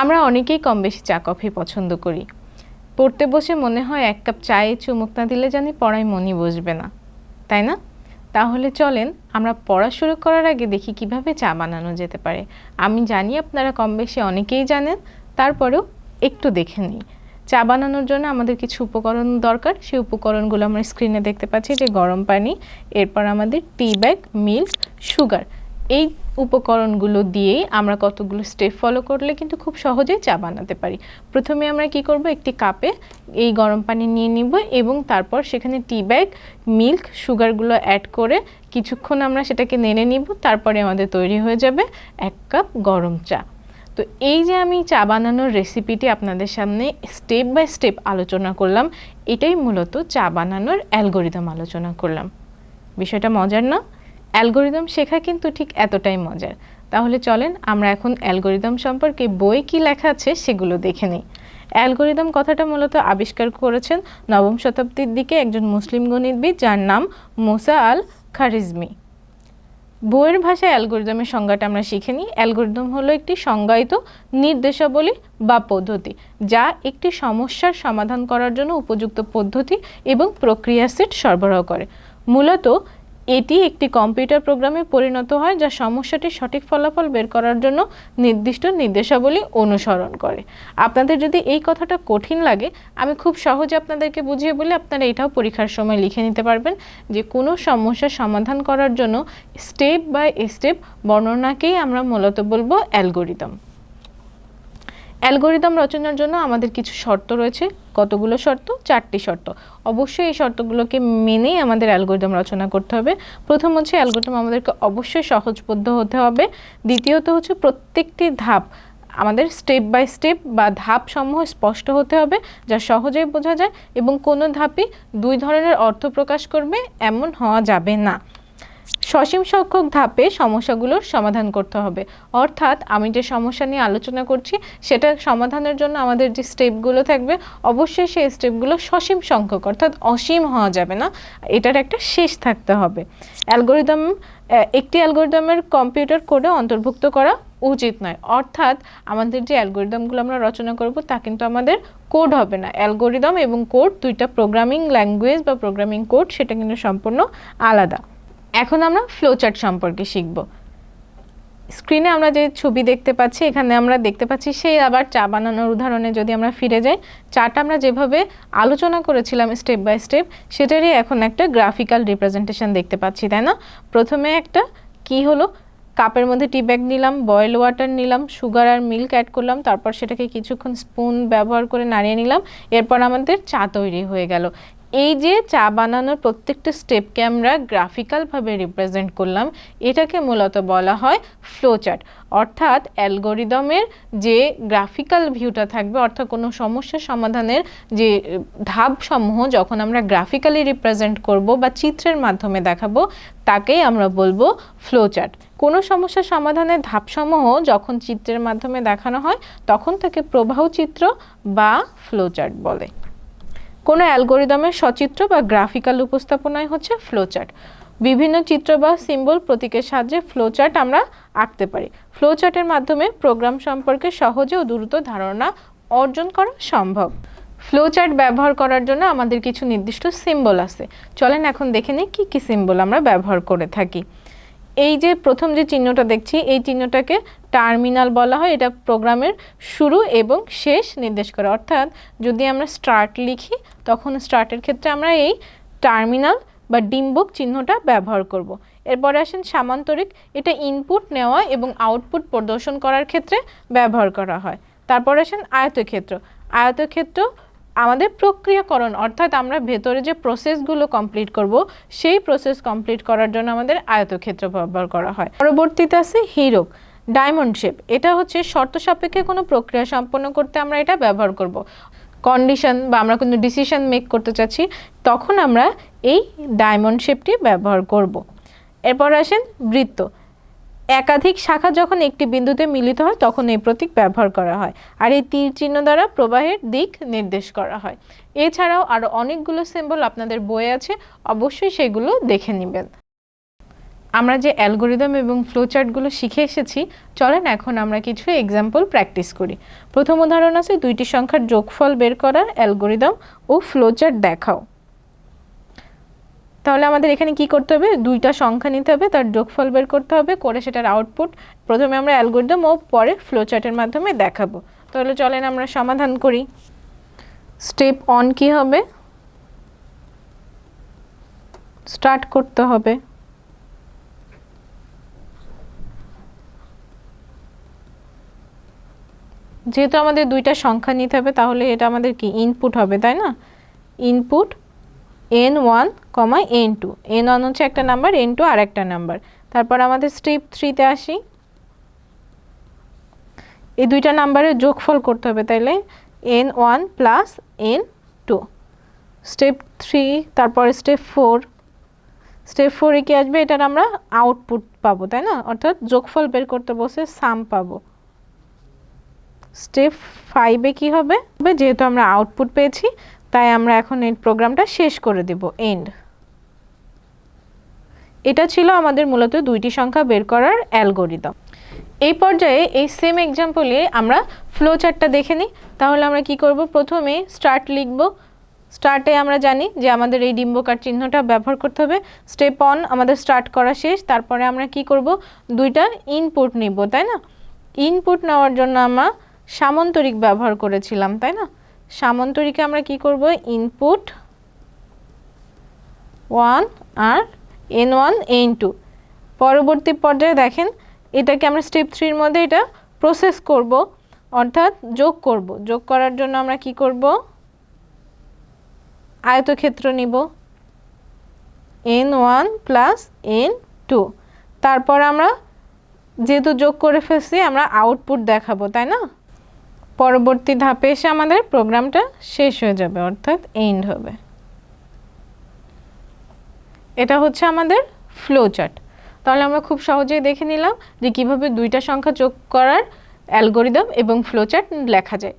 আমরা অনেকেই কম বেশি চা, কফি পছন্দ করি। পড়তে বসে মনে হয় এক কাপ চায়ে চুমুক না দিলে জানি পড়ায় মনই বসবে না। তাই না? তাহলে চলেন, আমরা পড়া শুরু করার আগে দেখি কীভাবে চা বানানো যেতে পারে। আমি জানি আপনারা কম বেশি অনেকেই জানেন, তারপরেও একটু দেখে নিই। চা বানানোর জন্য আমাদের কিছু উপকরণ দরকার। সেই উপকরণগুলো আমরা স্ক্রিনে দেখতে পাচ্ছি, যে গরম পানি, এরপর আমাদের টি ব্যাগ মিল্ক সুগার এই উপকরণগুলো দিয়েই আমরা কতগুলো স্টেপ ফলো করলে কিন্তু খুব সহজেই চা বানাতে পারি। প্রথমে আমরা কি করব? একটি কাপে এই গরম পানি নিয়ে নিব এবং তারপর সেখানে টি ব্যাগ মিল্ক সুগারগুলো অ্যাড করে কিছুক্ষণ আমরা সেটাকে নেড়ে নিব, তারপরে আমাদের তৈরি হয়ে যাবে এক কাপ গরম চা। তো এই যে আমি চা বানানোর রেসিপিটি আপনাদের সামনে স্টেপ বাই স্টেপ আলোচনা করলাম, এটাই মূলত চা বানানোর অ্যালগোরিদম আলোচনা করলাম। বিষয়টা মজার না? অ্যালগোরিদম শেখা কিন্তু ঠিক এতটাই মজার। তাহলে চলেন আমরা এখন অ্যালগোরিদম সম্পর্কে বই কি লেখা আছে সেগুলো দেখে নিই। অ্যালগোরিদম কথাটা মূলত আবিষ্কার করেছেন নবম শতাব্দীর দিকে একজন মুসলিম গণিতবিদ যার নাম মোসা আল খারিজমি বইয়ের ভাষায় অ্যালগোরিদমের সংজ্ঞাটা আমরা শিখে নিই। অ্যালগোরিদম হলো একটি সংজ্ঞায়িত নির্দেশাবলী বা পদ্ধতি যা একটি সমস্যার সমাধান করার জন্য উপযুক্ত পদ্ধতি এবং প্রক্রিয়া সেট সরবরাহ করে। মূলত এটি একটি কম্পিউটার প্রোগ্রামে পরিণত হয় যা সমস্যাটির সঠিক ফলাফল বের করার জন্য নির্দিষ্ট নির্দেশাবলী অনুসরণ করে। আপনাদের যদি এই কথাটা কঠিন লাগে, আমি খুব সহজে আপনাদেরকে বুঝিয়ে বলে, আপনারা এটাও পরীক্ষার সময় লিখে নিতে পারবেন যে কোনো সমস্যার সমাধান করার জন্য স্টেপ বাই স্টেপ বর্ণনাকেই আমরা মূলত বলব অ্যালগোরিদম। অ্যালগোরিদম রচনার জন্য আমাদের কিছু শর্ত রয়েছে। কতগুলো শর্ত? চারটি শর্ত। অবশ্যই এই শর্তগুলোকে মেনেই আমাদের অ্যালগোরিদম রচনা করতে হবে। প্রথম হচ্ছে অ্যালগোরিদম আমাদেরকে অবশ্যই সহজবোধ্য হতে হবে। দ্বিতীয়ত হচ্ছে প্রত্যেকটি ধাপ আমাদের স্টেপ বাই স্টেপ বা ধাপ সমূহ স্পষ্ট হতে হবে, যা সহজেই বোঝা যায় এবং কোনো ধাপই দুই ধরনের অর্থ প্রকাশ করবে এমন হওয়া যাবে না। সসীম সংখ্যক ধাপে সমস্যাগুলোর সমাধান করতে হবে। অর্থাৎ আমি যে সমস্যা নিয়ে আলোচনা করছি, সেটা সমাধানের জন্য আমাদের যে স্টেপগুলো থাকবে, অবশ্যই সেই স্টেপগুলো সসীম সংখ্যক, অর্থাৎ অসীম হওয়া যাবে না। এটার একটা শেষ থাকতে হবে। অ্যালগোরিদম একটি অ্যালগোরিদমের কম্পিউটার কোডে অন্তর্ভুক্ত করা উচিত নয়। অর্থাৎ আমাদের যে অ্যালগোরিদমগুলো আমরা রচনা করব, তা কিন্তু আমাদের কোড হবে না। অ্যালগোরিদম এবং কোড দুইটা প্রোগ্রামিং ল্যাঙ্গুয়েজ বা প্রোগ্রামিং কোড সেটা কিন্তু সম্পূর্ণ আলাদা। এখন আমরা ফ্লোচার্ট সম্পর্কে শিখব। স্ক্রিনে আমরা যে ছবি দেখতে পাচ্ছি, এখানে আমরা দেখতে পাচ্ছি সেই আবার চা বানানোর উদাহরণে যদি আমরা ফিরে যাই চাটা আমরা যেভাবে আলোচনা করেছিলাম স্টেপ বাই স্টেপ সেটারই এখন একটা গ্রাফিক্যাল রিপ্রেজেন্টেশন দেখতে পাচ্ছি, তাই না? প্রথমে একটা কি হলো? কাপের মধ্যে টি ব্যাগ নিলাম বয়েল ওয়াটার নিলাম সুগার আর মিল্ক অ্যাড করলাম, তারপর সেটাকে কিছুক্ষণ স্পুন ব্যবহার করে নাড়িয়ে নিলাম, এরপর আমাদের চা তৈরি হয়ে গেল। এই যে চা বানানোর প্রত্যেকটা স্টেপকে আমরা গ্রাফিক্যালভাবে রিপ্রেজেন্ট করলাম, এটাকে মূলত বলা হয় ফ্লোচার্ট অর্থাৎ অ্যালগোরিদমের যে গ্রাফিক্যাল ভিউটা থাকবে, অর্থাৎ কোনো সমস্যা সমাধানের যে ধাপসমূহ যখন আমরা গ্রাফিক্যালি রিপ্রেজেন্ট করব বা চিত্রের মাধ্যমে দেখাবো, তাকেই আমরা বলব ফ্লোচার্ট কোনো সমস্যার সমাধানের ধাপসমূহ যখন চিত্রের মাধ্যমে দেখানো হয়, তখন তাকে প্রবাহ চিত্র বা ফ্লোচার্ট বলে। কোনো অ্যালগোরিদমের সচিত্র বা গ্রাফিক্যাল উপস্থাপনাই হচ্ছে ফ্লোচার্ট বিভিন্ন চিত্র বা সিম্বল প্রতীকের সাহায্যে ফ্লোচার্ট আমরা আঁকতে পারি। ফ্লোচার্টের মাধ্যমে প্রোগ্রাম সম্পর্কে সহজে ও দ্রুত ধারণা অর্জন করা সম্ভব। ফ্লোচার্ট ব্যবহার করার জন্য আমাদের কিছু নির্দিষ্ট সিম্বল আছে। চলেন এখন দেখে নিই কী কী সিম্বল আমরা ব্যবহার করে থাকি। এই যে প্রথম যে চিহ্নটা দেখছি, এই চিহ্নটাকে টার্মিনাল বলা হয়। এটা প্রোগ্রামের শুরু এবং শেষ নির্দেশ করে। অর্থাৎ যদি আমরা স্টার্ট লিখি, তখন স্টার্টের ক্ষেত্রে আমরা এই টার্মিনাল বা ডিম্বক চিহ্নটা ব্যবহার করব। এরপরে আসেন সামান্তরিক। এটা ইনপুট নেওয়া এবং আউটপুট প্রদর্শন করার ক্ষেত্রে ব্যবহার করা হয়। তারপর আসেন আয়তক্ষেত্র। আয়তক্ষেত্র আমাদের প্রক্রিয়াকরণ, অর্থাৎ আমরা ভেতরে যে প্রসেসগুলো কমপ্লিট করব, সেই প্রসেস কমপ্লিট করার জন্য আমাদের আয়তক্ষেত্র ব্যবহার করা হয়। পরবর্তীতে আছে হিরোক ডায়মন্ড শেপ এটা হচ্ছে শর্ত সাপেক্ষে কোনো প্রক্রিয়া সম্পন্ন করতে আমরা এটা ব্যবহার করব। কন্ডিশন বা আমরা কোনো ডিসিশন মেক করতে চাচ্ছি, তখন আমরা এই ডায়মন্ড শেপটি ব্যবহার করব। এরপর আসেন বৃত্ত। একাধিক শাখা যখন একটি বিন্দুতে মিলিত হয়, তখন এই প্রতীক ব্যবহার করা হয় আর এই তীর চিহ্ন দ্বারা প্রবাহের দিক নির্দেশ করা হয়। এছাড়াও আরও অনেকগুলো সিম্বল আপনাদের বই আছে, অবশ্যই সেগুলো দেখে নেবেন। আমরা যে অ্যালগোরিদম এবং ফ্লোচার্টগুলো শিখে এসেছি, চলেন এখন আমরা কিছু এক্সাম্পল প্র্যাকটিস করি। প্রথম উদাহরণ আছে, দুইটি সংখ্যার যোগফল বের করার অ্যালগোরিদম ও ফ্লোচার্ট দেখাও। তাহলে আমাদের এখানে কি করতে হবে? দুইটা সংখ্যা নিতে হবে, তার যোগফল বের করতে হবে, করে সেটার আউটপুট প্রথমে আমরা অ্যালগোরিদম ও পরে ফ্লোচার্টের মাধ্যমে দেখাবো। তাহলে চলেন আমরা সমাধান করি। স্টেপ অন কি হবে? স্টার্ট করতে হবে। যেহেতু আমাদের দুইটা সংখ্যা নিতে হবে, তাহলে এটা আমাদের কি? ইনপুট হবে, তাই না? Input N one comma N two N one হচ্ছে একটা নাম্বার এন টু আর একটা নাম্বার তারপর আমাদের স্টেপ থ্রিতে আসি। এই দুইটা নাম্বারের যোগফল করতে হবে তাইলে N one plus N two step three তারপরে স্টেপ ফোর স্টেপ ফোরে কি আসবে? এটার আমরা আউটপুট পাবো, তাই না? অর্থাৎ যোগফল বের করতে বসে সাম পাবো। স্টেপ ফাইভে কি হবে? যেহেতু আমরা আউটপুট পেয়েছি তাই আমরা এখন এই প্রোগ্রামটা শেষ করে দেব এন্ড এটা ছিল আমাদের মূলত দুইটি সংখ্যা বের করার অ্যালগোরিদম। এই পর্যায়ে এই সেম এক্সাম্পলে আমরা ফ্লো চার্টটা দেখে নিই। তাহলে আমরা কি করব? প্রথমে স্টার্ট লিখব। স্টার্টে আমরা জানি যে আমাদের এই ডিম্বকার চিহ্নটা ব্যবহার করতে হবে। স্টেপ অন আমাদের স্টার্ট করা শেষ। তারপরে আমরা কি করব? দুইটা ইনপুট নিব, তাই না? ইনপুট নেওয়ার জন্য আমরা সামন্তরিক ব্যবহার করেছিলাম, তাই না? সামন্তরিকে আমরা কি করব? ইনপুট ওয়ান আর এন ওয়ান এন টু পরবর্তী পর্যায়ে দেখেন, এটাকে আমরা স্টেপ থ্রির মধ্যে এটা প্রসেস করব, অর্থাৎ যোগ করব। যোগ করার জন্য আমরা কি করব? আয়তক্ষেত্র নিব। N one plus N two তারপর আমরা যেহেতু যোগ করে ফেলছি, আমরা আউটপুট দেখাবো, তাই না? পরবর্তী ধাপে এসে আমাদের প্রোগ্রামটা শেষ হয়ে যাবে, অর্থাৎ এন্ড হবে। এটা হচ্ছে আমাদের ফ্লো চার্ট তাহলে আমরা খুব সহজেই দেখে নিলাম যে কীভাবে দুইটা সংখ্যা যোগ করার অ্যালগোরিদম এবং ফ্লো চার্ট লেখা যায়।